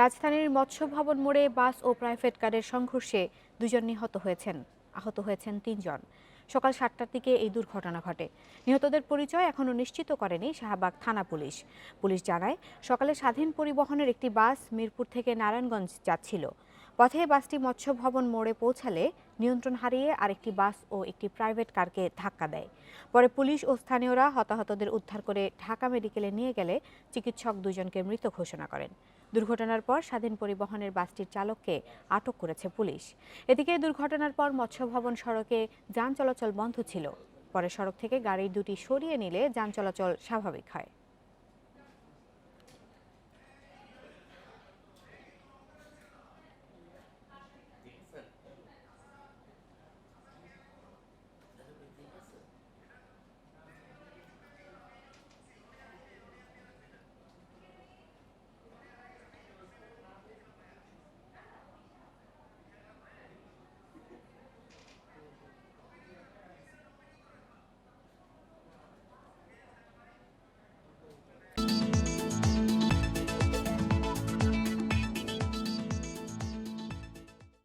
রাজধানীর মৎস্য ভবন মোড়ে বাস ও প্রাইভেট কারের সংঘর্ষে দুজন নিহত হয়েছেন, আহত হয়েছেন তিনজন। সকাল সাতটার দিকে এই দুর্ঘটনা ঘটে। নিহতদের পরিচয় এখনও নিশ্চিত করেনি শাহবাগ থানা পুলিশ। পুলিশ জানায়, সকালে স্বাধীন পরিবহনের একটি বাস মিরপুর থেকে নারায়ণগঞ্জ যাচ্ছিল। পথে বাসটি মৎস্য ভবন মোড়ে পৌঁছালে নিয়ন্ত্রণ হারিয়ে আরেকটি বাস ও একটি প্রাইভেট কারকে ধাক্কা দেয়। পরে পুলিশ ও স্থানীয়রা হতাহতদের উদ্ধার করে ঢাকা মেডিকেলে নিয়ে গেলে চিকিৎসক দুজনকে মৃত ঘোষণা করেন। দুর্ঘটনার পর স্বাধীন পরিবহনের বাসটির চালককে আটক করেছে পুলিশ। এদিকে দুর্ঘটনার পর মৎস্য ভবন সড়কে যান চলাচল বন্ধ ছিল। পরে সড়ক থেকে গাড়ি দুটি সরিয়ে নিলে যান চলাচল স্বাভাবিক হয়।